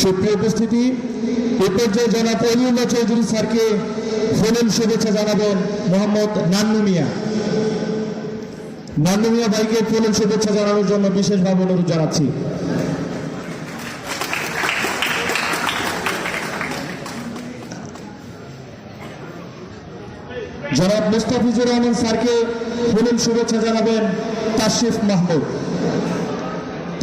সুপ্রিয় উপস্থিতি জনাব চৌধুরী স্যারকে ফোনের শুভেচ্ছা জানাবেন মোহাম্মদ নান্নু মিয়া। নান্নু মিয়া ভাইকে শুভেচ্ছা জানানোর জন্য বিশেষভাবে অনুরোধ জানাচ্ছি। মুস্তাফিজুর রহমান স্যারকে শুভেচ্ছা জানাবেন তাশরিফ মাহমুদ।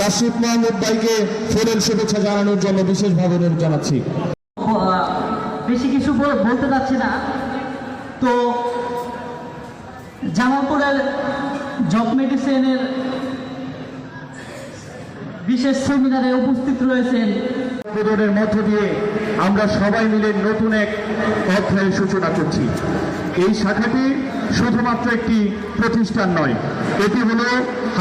তাশরিফ মাহমুদ ভাইকে ফুলের শুভেচ্ছা জানানোর জন্য বিশেষভাবে অনুরোধ জানাচ্ছি। বেশি কিছু বলতে চাচ্ছি না। তো জামালপুরের জব মেডিসিনের বিশেষ সেমিনারে উপস্থিত রয়েছেন। উদ্বোধনের মধ্য দিয়ে আমরা সবাই মিলে নতুন এক অধ্যায়ের সূচনা করছি। এই শাখাটি শুধুমাত্র একটি প্রতিষ্ঠান নয়, এটি হলো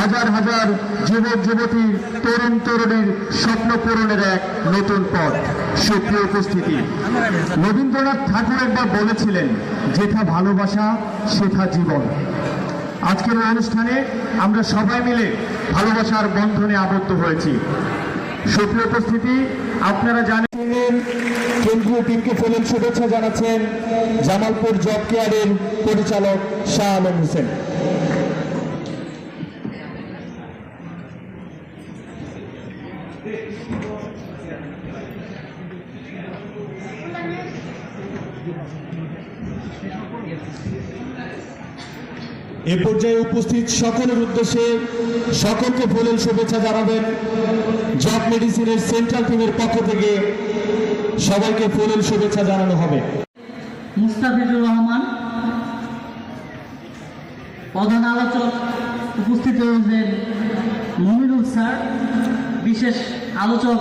হাজার হাজার যুবক, যুবতী, তরুণ, তরুণীর স্বপ্ন পূরণের এক নতুন পথ। সুপ্রিয় উপস্থিতি, রবীন্দ্রনাথ ঠাকুর একবার বলেছিলেন, যেথা ভালোবাসা, সেথা জীবন। আজকের অনুষ্ঠানে আমরা সবাই মিলে ভালোবাসার বন্ধনে আবদ্ধ হয়েছি। সুপ্রিয় উপস্থিতি, আপনারা জানেন কেন্দ্রীয় টিমকে ফোনের শুভেচ্ছা জানাচ্ছেন জামালপুর জব কেয়ারের পরিচালক শাহ আলম হোসেন। এ পর্যায়ে উপস্থিত সকলের উদ্দেশ্যে সকলকে ফুলের শুভেচ্ছা জানাবেন। মেডিসিনের সেন্ট্রাল টিমের পক্ষ থেকে সবাইকে ফুলের শুভেচ্ছা জানানো হবে। মুস্তাফিজুর রহমান, প্রধান আলোচক উপস্থিত রয়েছেন মমিনুল স্যার, বিশেষ আলোচক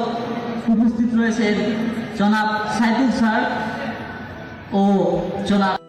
উপস্থিত রয়েছেন জনাব সাইদুল স্যার ও জনাব